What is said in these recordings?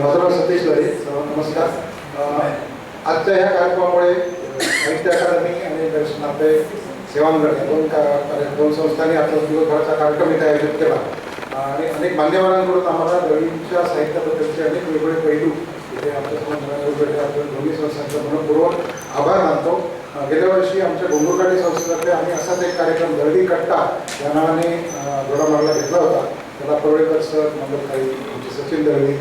माझं सतीश लरे नमस्कार. आजच्या ह्या कार्यक्रमामुळे साहित्य अकादमी आणि दर्शन आपले सेवांगण या दोन का कार्य- दोन संस्थांनी आपला दिवसभराचा कार्यक्रम इथे आयोजित केला. आणि अनेक मान्यवरांकडून आम्हाला दळींच्या साहित्याबद्दलचे अनेक वेगवेगळे पैलू इथे आमच्या आपण दोन्ही संस्थांचा मनपूर्वक आभार मानतो. गेल्या वर्षी आमच्या गोंगुरकाठी संस्थेतर्फे आम्ही असाच एक कार्यक्रम दळवी कट्टा या नावाने जोडामारला घेतला होता. त्याला परळेकर सर मंगलताई आमचे सचिन दळवी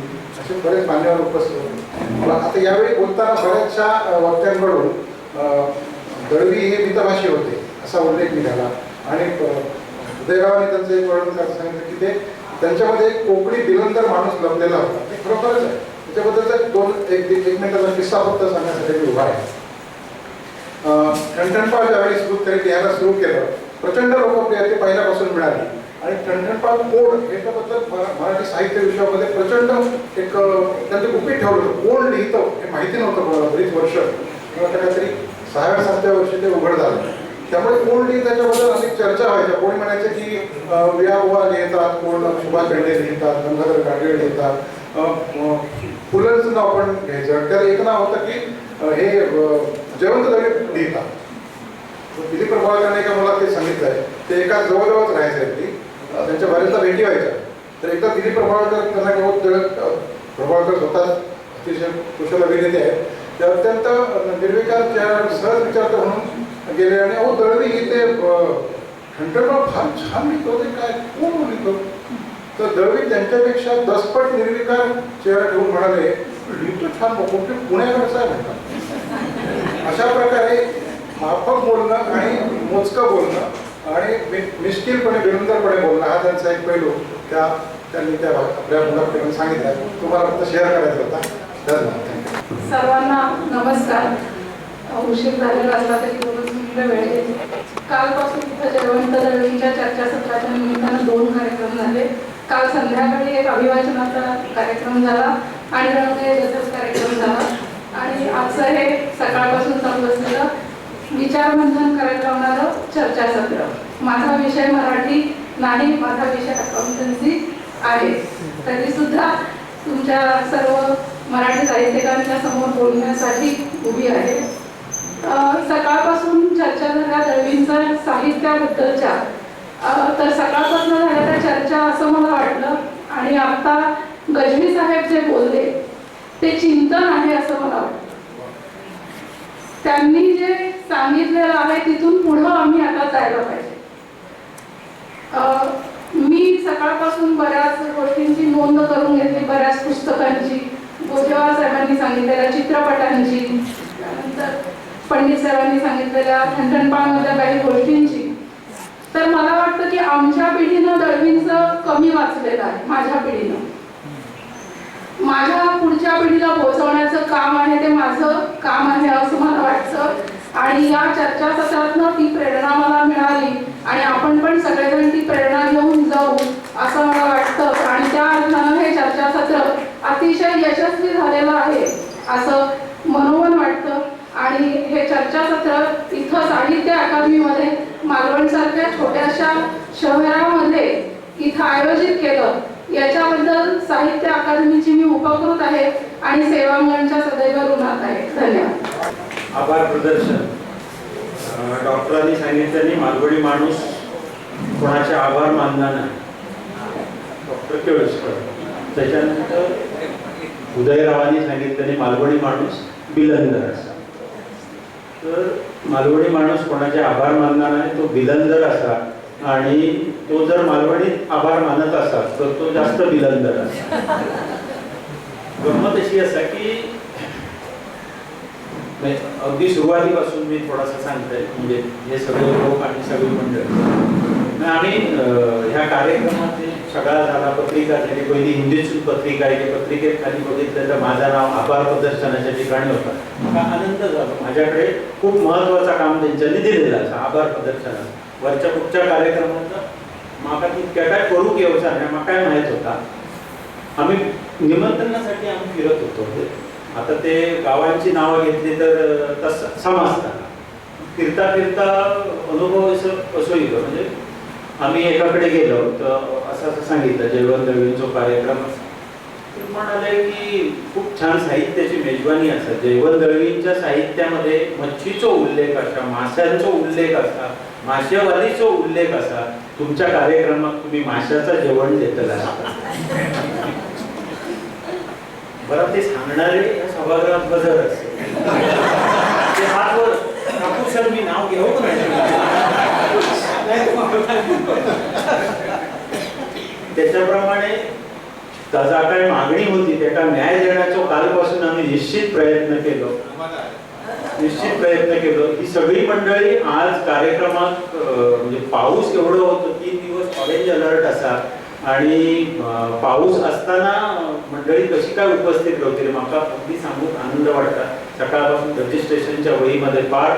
असे बरेच मान्यवर उपस्थित होते. मला आता यावेळी बोलताना बऱ्याचशा वक्त्यांकडून दळवी हे मितभाषी होते असा उल्लेख निघाला आणि अ, त्यांचं एक वर्णन करत सांगितलं की ते त्यांच्यामध्ये एक कोकणी दिलंदर माणूस लपलेला होता. ते खरोखरच आहे. त्याच्याबद्दलचा दोन एक एक मिनिटाचा किस्सा फक्त सांगण्यासाठी मी उभा आहे. ठणठणपाळ ज्यावेळी सुरू त्यांनी लिहायला सुरू केलं प्रचंड लोकप्रियते पहिल्यापासून मिळाली. आणि ठणठणपाळ कोण याच्याबद्दल मरा- मराठी साहित्य विषयामध्ये प्रचंड एक त्यांनी गुपित ठेवलं होतं. कोण लिहितं हे माहिती नव्हतं मला बरीच वर्ष. किंवा त्या काहीतरी सहाव्या सातव्या वर्षी ते उघड झालं. त्यामुळे कोण लिहित त्याच्याबद्दल अनेक चर्चा व्हायच्या. कोणी म्हणायचं की विया बुवा लिहितात कोण सुभाष भेंडे लिहितात गंगाधर गाडगे लिहितात. फुलांचं नाव पण घ्यायचं. त्याला एक नाव होतं की हे जयवंत दळे लिहितात. दिलीप प्रभाकरने का मला ते सांगितलं आहे ते एका जवळजवळच राहायचे आहे ती. त्यांच्या बऱ्याचदा भेटी व्हायच्या. तर एकदा दिलीप प्रभावकर त्यांना केवळ ते- स्वतः अतिशय कुशल अभिनेते आहेत. ते अत्यंत निर्विकार चेहरा सहज विचारतो म्हणून गेले आणि अहो दळवी ते खंडराव फार छान लिहितो ते काय कोण लिहितो? तर दळवी त्यांच्यापेक्षा दसपट निर्विकार चेहरा ठेवून म्हणाले लिहितो छान कुठे पुण्याकडचा आहे म्हणतात. अशा प्रकारे माफक बोलणं आणि मोजकं बोलणं आणि मि- मिश्किलपणे बोलणं हा त्यांचा एक पैलू त्या त्यांनी त्या आपल्या मुलाकडे सांगितलं. तुम्हाला फक्त शेअर करायचा होता. धन्यवाद. सर्वांना नमस्कार. उशीर झालेला असला तरी दोनच मिनिटं वेळ कालपासून इथं जयवंत दळवींच्या चर्चासत्राच्या निमित्तानं दोन कार्यक्रम झाले. काल संध्याकाळी एक अभिवाचनाचा कार्यक्रम झाला आणि रणदेवचाच कार्यक्रम झाला. आणि आजचं हे सकाळपासून चालू असलेलं विचारमंथन करत राहणारं चर्चासत्र. माझा विषय मराठी नाही माझा विषय अकाउंटन्सी आहे. तरी सुद्धा तुमच्या सर्व मराठी साहित्यिकांच्या समोर बोलण्यासाठी उभी आहे. सकाळपासून चर्चा झाल्या दळवींच्या साहित्याबद्दलच्या. तर सकाळपासून झालेल्या चर्चा असं मला वाटलं आणि आता गजवी साहेब जे बोलले ते चिंतन आहे असं मला वाटतं. त्यांनी जे सांगितलेलं आहे तिथून पुढं आम्ही आता जायला पाहिजे. मी सकाळपासून बऱ्याच गोष्टींची नोंद करून घेतली बऱ्याच पुस्तकांची गोजेवार साहेबांनी सांगितलेल्या चित्रपटांची त्यानंतर पंडित साहेबांनी सांगितलेल्या थंडणपाळमधल्या काही गोष्टींची. तर मला वाटतं की आमच्या पिढीनं दळवींचं कमी वाचलेलं आहे माझ्या पिढीनं. माझ्या पुढच्या पिढीला पोहोचवण्याचं काम आहे ते माझं काम आहे असं मला वाटतं. आणि या चर्चासत्रातनं ती प्रेरणा मला मिळाली आणि आपण पण सगळेजण ती प्रेरणा घेऊन जाऊ असं मला वाटतं. आणि त्या अर्थानं हे चर्चासत्र अतिशय यशस्वी झालेलं आहे असं मनोमन वाटतं. आणि हे चर्चासत्र इथं साहित्य अकादमीमध्ये मालवणसारख्या छोट्याशा शहरामध्ये इथं आयोजित केलं. याच्याबद्दल साहित्य अकादमीची मी उपकृत आहे आणि सेवांगणच्या सदैव ऋणात आहे. धन्यवाद. आभार प्रदर्शन. डॉक्टरांनी सांगितल्याने मालगोडी माणूस कोणाचे आभार मानणार नाही. डॉक्टर केळुसकर त्याच्यानंतर उदयरावांनी सांगितल्याने मालवणी माणूस बिलंदर असा. तर मालवणी माणूस कोणाचे आभार मानणार नाही तो बिलंदर असा. आणि तो जर मालवणीत आभार मानत असा तर तो जास्त बिलंदर असा. गंमत अशी असा की अगदी सुरुवातीपासून मी थोडासा सांगतोय म्हणजे हे सगळे लोक आणि सगळी मंडळ. आणि आम्ही ह्या कार्यक्रमात सगळा झाला पत्रिका झाली पहिली हिंदीतून पत्रिका आहे पत्रिकेत खाली बघितलं तर माझं नाव आभार प्रदर्शनाच्या ठिकाणी होता. आनंद झाला. माझ्याकडे खूप महत्वाचं काम त्यांच्यानी दिलेलं असं आभार प्रदर्शनात वरच्या कुठच्या कार्यक्रमाचं माका तितक्या काय करू की नाही माका काय माहीत होता. आम्ही निमंत्रणासाठी आम्ही फिरत होतो. आता ते गावांची नावं घेतली तर तसं समजतात फिरता फिरता अनुभव असं असं येतो. म्हणजे आम्ही एकाकडे गेलो तर असं असं सांगितलं जेवण दळवीन कार्यक्रम. ते म्हणाले की खूप छान साहित्याची मेजवानी असा जैवन दळवींच्या साहित्यामध्ये मच्छीचो उल्लेख असा माशांचो उल्लेख असा माशेवालीचो उल्लेख असा. तुमच्या कार्यक्रमात तुम्ही माशाचं जेवण देतला. बरं ते सांगणारे या सभागृहात बदल असेल ते हातवर सर मी नाव घेऊ त्याच्याप्रमाणे त्याचा काय मागणी होती त्याला न्याय देण्याचा कालपासून आम्ही निश्चित प्रयत्न केलो. निश्चित प्रयत्न केलो. ही सगळी मंडळी आज कार्यक्रमात म्हणजे पाऊस एवढं होतं तीन दिवस ऑरेंज अलर्ट असा. आणि पाऊस असताना मंडळी कशी काय उपस्थित राहतील म्हाका अगदी सांगून आनंद वाटता सकाळपासून रजिस्ट्रेशनच्या वहीमध्ये पार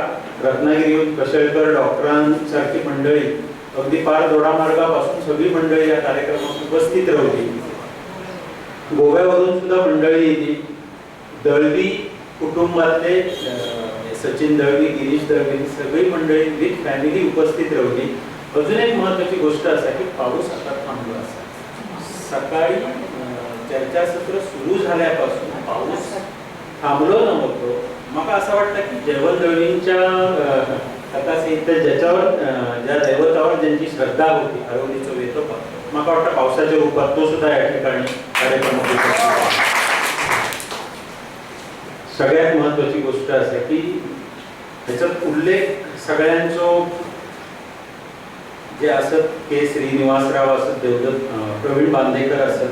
रत्नागिरीहून कशेळकर डॉक्टरांसारखी मंडळी अगदी पार दोडामार्गापासून सगळी मंडळी या कार्यक्रमात उपस्थित राहली गोव्यावरून सुद्धा मंडळी येते. दळवी कुटुंबातले सचिन दळवी गिरीश दळवी सगळी मंडळी विथ फॅमिली उपस्थित राहिली अजून एक महत्वाची गोष्ट असा की पाऊस आता थांबला. सकाळी चर्चासत्र सुरू झाल्यापासून पाऊस थांबलो नव्हतो. मला असं वाटतं की जयवंत दळवींच्या अं, कथासाहित्य ज्याच्यावर ज्या दैवतावर ज्यांची श्रद्धा होती हरवलीचं वेतोपा मला वाटतं पावसाच्या रूपात तो सुद्धा या ठिकाणी कार्यक्रम सगळ्यात महत्वाची गोष्ट असे की ह्याच्यात उल्लेख सगळ्यांचो जे असत के श्रीनिवासराव असत देवदत्त प्रवीण बांदेकर असत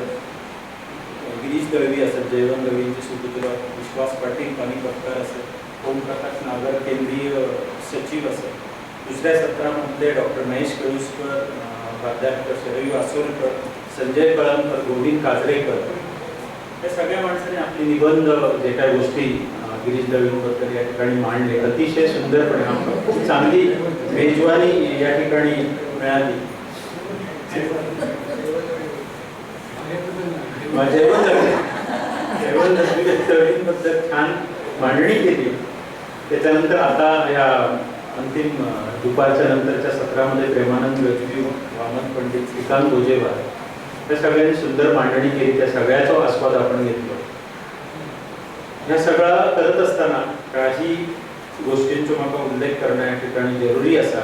गिरीश दळवी असत जयवंत दळवींचे सुपुत्र विश्वास पाटील पाणीपतकर असत ओमप्रकाश नागर केंद्रीय सचिव असत दुसऱ्या सत्रामध्ये डॉक्टर महेश कळुसकर प्राध्यापक शरयू आसोलकर संजय कळमकर गोविंद काजरेकर. या सगळ्या माणसांनी आपली निबंध जे काही गोष्टी गिरीश दळवींबद्दल या ठिकाणी मांडले अतिशय सुंदरपणे खूप चांगली मेजवानी या ठिकाणी मिळाली. छान मांडणी केली. त्याच्यानंतर आता या अंतिम दुपारच्या नंतरच्या सत्रामध्ये प्रेमानंद व्यक्ती वामन पंडित श्रीकांत गोजेवार या सगळ्यांनी सुंदर मांडणी केली. त्या सगळ्याचा आस्वाद आपण घेतलो. या सगळा करत असताना काही गोष्टींचो म्हाका उल्लेख करण्या ठिकाणी जरुरी असा.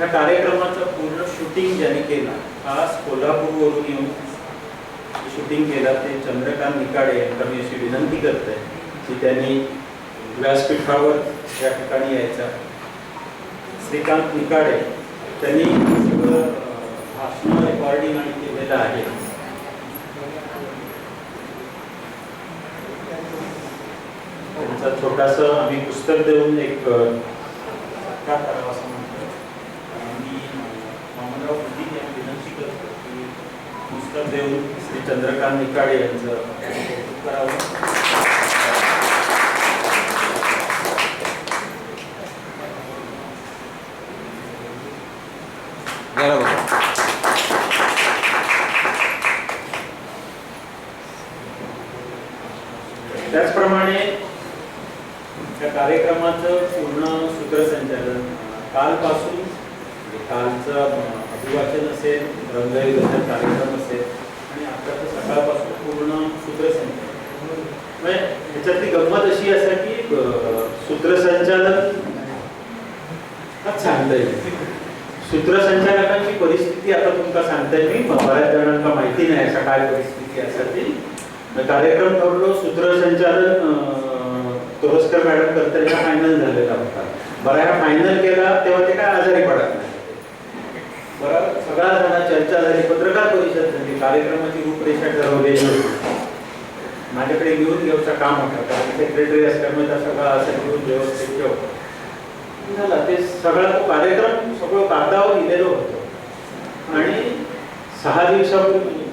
या कार्यक्रमाचं पूर्ण शूटिंग ज्यांनी केलं खास कोल्हापूरवरून येऊन शूटिंग केलं ते चंद्रकांत निकाडे यांना मी अशी विनंती करते की त्यांनी व्यासपीठावर या ठिकाणी यायचा. श्रीकांत निकाडे त्यांनी सगळं भाषण रेकॉर्डिंग आणि केलेलं आहे. त्यांचा छोटासा आम्ही पुस्तक देऊन एक अं, का करावं असं म्हणतो मी वामनराव पंडित यांना विनंती करतो की पुस्तक देऊन श्री चंद्रकांत निकाडे यांचं कौतुक करावं त्याचप्रमाणे त्या कार्यक्रमाचं पूर्ण सूत्रसंचालन कालपासून कालचं अभिवाचन असेल रंगयुगाचा कार्यक्रम असेल पूर्ण सूत्रसंचालन म्हणजे ह्याच्यातली गंमत अशी असा की सूत्रसंचालन सांगता येईल सूत्रसंचालकांची परिस्थिती आता तुमका सांगताय मी बऱ्याच जणांना माहिती नाही अशा काय परिस्थिती असा ती कार्यक्रम ठरलो सूत्रसंचालन अं, तोरसकर मॅडम करताना फायनल झालेला होता. बऱ्या फायनल केला तेव्हा ते काय आजारी पडत नाही. बरं सगळ्या जणांना चर्चा झाली पत्रकार परिषद झाली कार्यक्रमाची रूपरेषा ठरवलेली होती माझ्याकडे घेऊन घेऊचं काम होतं. कारण सेक्रेटरी असल्यामुळे त्या सगळं असं घेऊन व्यवस्थित ठेवतो झाला ते सगळा तो कार्यक्रम सगळं कागदावर लिहिलेलं होतं. आणि सहा दिवसापूर्वी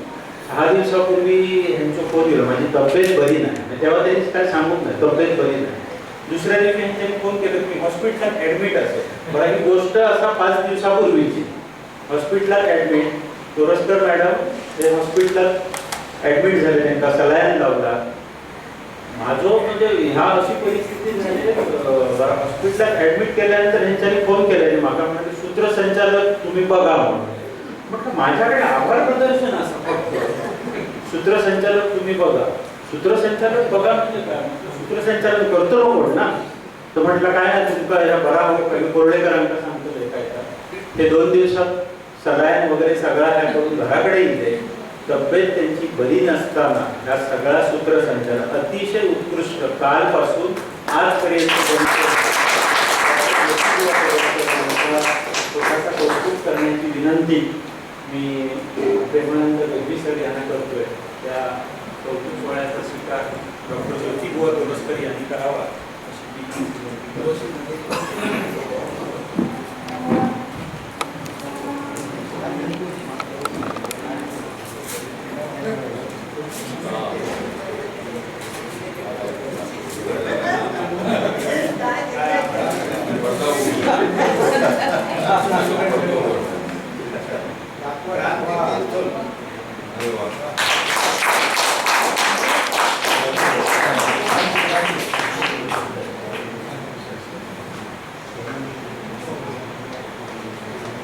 सहा दिवसापूर्वी ह्यांचं फोन दिलं माझी तब्येत बरी नाही. तेव्हा त्यांनी काय सांगून नाही तब्येत बरी नाही. दुसऱ्या दिवशी ह्यांनी फोन केलं की हॉस्पिटलात ॲडमिट असेल. बरं ही गोष्ट असा पाच दिवसापूर्वीची. हॉस्पिटलात ऍडमिट तोरसकर मॅडम ते हॉस्पिटलात ऍडमिट झाले त्यांना सलायन लावला? माझं म्हणजे ह्या अशी परिस्थिती झाली हॉस्पिटलात ऍडमिट केल्यानंतर ह्यांच्यानी फोन केला माका म्हणजे सूत्रसंचालक तुम्ही बघा म्हणून. म्हटलं माझ्याकडे आभार प्रदर्शन असं फक्त. सूत्रसंचालक तुम्ही बघा. सूत्रसंचालक बघा म्हणजे काय? सूत्रसंचालन करतो ना कोण ना? तर म्हटलं काय तुमका या बरा होईल. पहिले सांगतो काय का. ते दोन दिवसात सलायन वगैरे सगळा ह्या करून घराकडे येते तब्येत त्यांची बरी नसताना ह्या सगळा सूत्रसंचालन अतिशय उत्कृष्ट कालपासून आजपर्यंत स्वतःचा कौतुक करण्याची विनंती मी प्रेमानंद गंभीर सर यांना करतोय त्या कौतुक सोहळ्याचा स्वीकार डॉक्टर ज्योती बुवा दोलसकर यांनी करावा अशी मी विनंती करतो.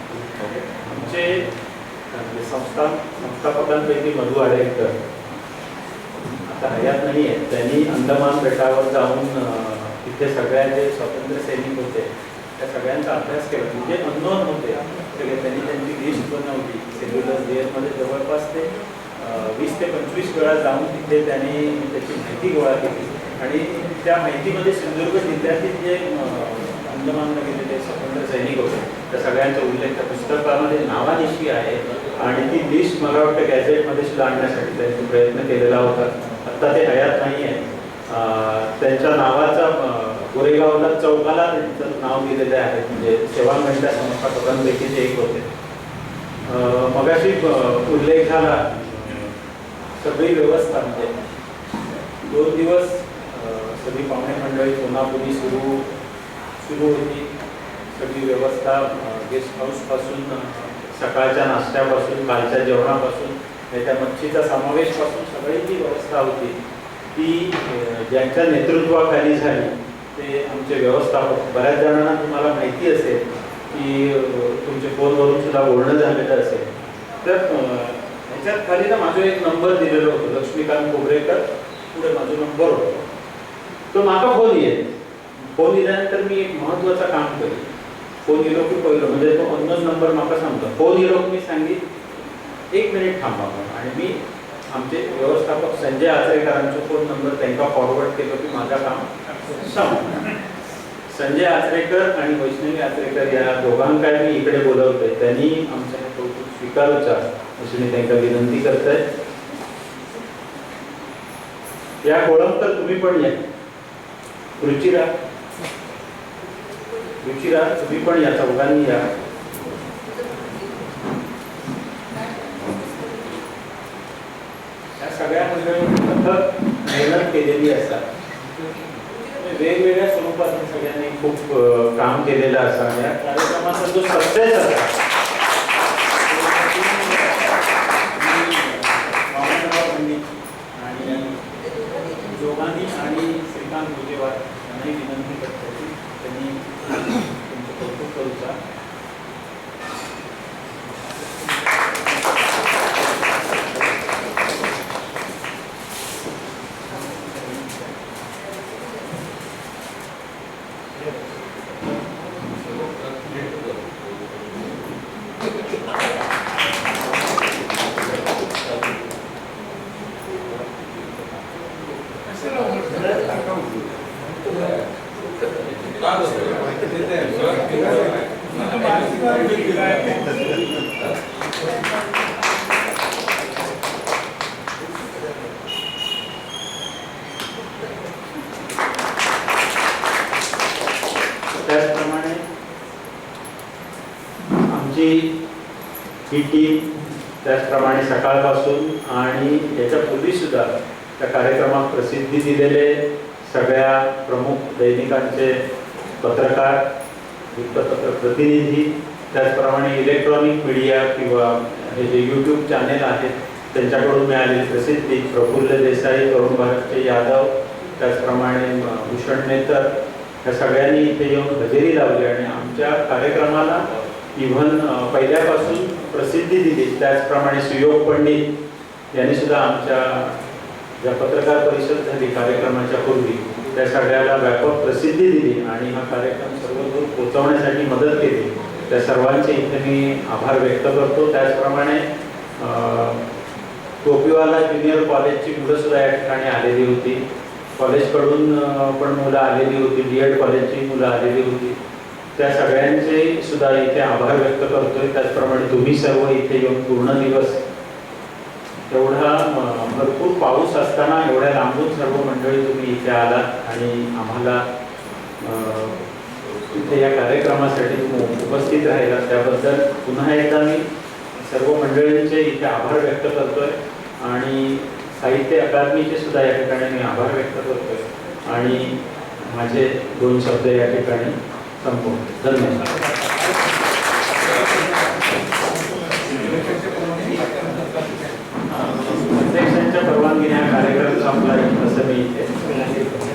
आमचे आपले संस्था संस्थापकांपैकी मधु आडेकर आता हयात नाही आहेत त्यांनी अंदमान बेटावर जाऊन तिथे सगळ्या जे स्वातंत्र्य सैनिक होते त्या सगळ्यांचा अभ्यास केला. म्हणजे अननोन होते. सगळे त्यांनी त्यांची लिस्ट बनवली. सेल्युलरमध्ये जवळपास ते वीस ते पंचवीस वेळा जाऊन तिथे त्यांनी त्याची माहिती गोळा केली. आणि त्या माहितीमध्ये सिंधुदुर्ग जिल्ह्यातील जे अंदमानला गेलेले स्वतंत्र सैनिक होते. त्या सगळ्यांचा उल्लेख त्या पुस्तकामध्ये नावानिशी आहे आणि ती लिस्ट मला वाटतं गॅझेटमध्ये सुद्धा आणण्यासाठी त्यांनी प्रयत्न केलेला होता. आत्ता ते हयात नाही आहे त्यांच्या नावाचा गोरेगावला चौकाला त्यांचं नाव दिलेलं आहे. म्हणजे सेवांगणच्या संस्थापकांपैकी ते एक होते. मगाशी उल्लेख झाला सगळी व्यवस्था म्हणजे दोन दिवस सगळी पाहुणे मंडळी कोल्हापुरी सुरू सुरू होती. सगळी व्यवस्था गेस्ट हाऊसपासून सकाळच्या नाश्त्यापासून कालच्या जेवणापासून त्याच्या त्या मच्छीचा समावेशपासून सगळी जी व्यवस्था होती ती ज्यांच्या नेतृत्वाखाली झाली ते आमचे व्यवस्थापक. बऱ्याच जणांना तुम्हाला माहिती असेल की तुमचे फोनवरून सुद्धा बोलणं झालेलं असेल. तर ह्याच्यात खाली ना माझं एक नंबर दिलेलो होतो लक्ष्मीकांत कोबरेकर. पुढे माझा नंबर होता. तो म्हाका फोन येईल. फोन दिल्यानंतर मी एक महत्वाचं काम करेन फोन येलो की पहिलं म्हणजे तो अननोन नंबर म्हाका सांगतो. फोन येलो मी सांगीन एक मिनिट थांबा आणि मी आमचे व्यवस्थापक संजय आचरेकरांचो फोन नंबर त्यांना फॉरवर्ड केलो की माझा काम संपलं. संजय आचरेकर आणि वैष्णवी आचरेकर या दोघांकाय मी इकडे बोलवतोय. त्यांनी आमच्या कौतुक स्वीकारूचा अशी मी त्यांना विनंती करतोय. या कोळंबकर तुम्ही पण या. रुचिरा. रुचिरा तुम्ही पण या चौघांनी या. सगळ्या मंडळी मेहनत केलेली असतात वेगवेगळ्या स्वरूपात सगळ्यांनी खूप काम केलेलं असा. या कार्यक्रमाचा जो सक्सेस असा. आणि जोगानी आणि श्रीकांत गुजेवार यांनाही विनंती करतो. त्यांनी त्यांचं कौतुक करूचा त्याचप्रमाणे आमची ही टीम त्याचप्रमाणे सकाळपासून आणि याच्यापूर्वी सुद्धा त्या कार्यक्रमात प्रसिद्धी दिलेले सगळ्या प्रमुख दैनिकांचे पत्रकार वृत्तपत्र प्रतिनिधी त्याचप्रमाणे इलेक्ट्रॉनिक मीडिया किंवा हे जे यूट्यूब चॅनेल आहेत त्यांच्याकडून मिळालेली प्रसिद्धी प्रफुल्ल देसाई तरुण भारतचे यादव त्याचप्रमाणे भूषण नेतर या सगळ्यांनी इथे येऊन हजेरी लावली आणि आमच्या कार्यक्रमाला इव्हन पहिल्यापासून प्रसिद्धी दिली. त्याचप्रमाणे सुयोग पंडित यांनी सुद्धा आमच्या ज्या पत्रकार परिषद झाली कार्यक्रमाच्या पूर्वी. त्या सगळ्याला व्यापक प्रसिद्धी दिली आणि हा कार्यक्रम सर्वदूर पोहोचवण्यासाठी मदत केली. त्या सर्वांचे इथे मी आभार व्यक्त करतो. त्याचप्रमाणे टोपीवाला ज्युनियर कॉलेजची मुलं सुद्धा या ठिकाणी आलेली होती. कॉलेजकडून पण मुलं आलेली होती. डी एड कॉलेजची मुलं आलेली होती. त्या सगळ्यांचे सुद्धा इथे आभार व्यक्त करतोय. त्याचप्रमाणे तुम्ही सर्व इथे येऊन पूर्ण दिवस एवढा भरपूर पाऊस असताना एवढ्या लांबून सर्व मंडळी तुम्ही इथे आलात. आणि आम्हाला इथे या कार्यक्रमासाठी उपस्थित राहिला त्याबद्दल पुन्हा एकदा मी सर्व मंडळींचे इथे आभार व्यक्त करतोय आणि साहित्य अकादमीचे सुद्धा या ठिकाणी मी आभार व्यक्त करतोय. आणि माझे दोन शब्द या ठिकाणी संपवतो. धन्यवाद.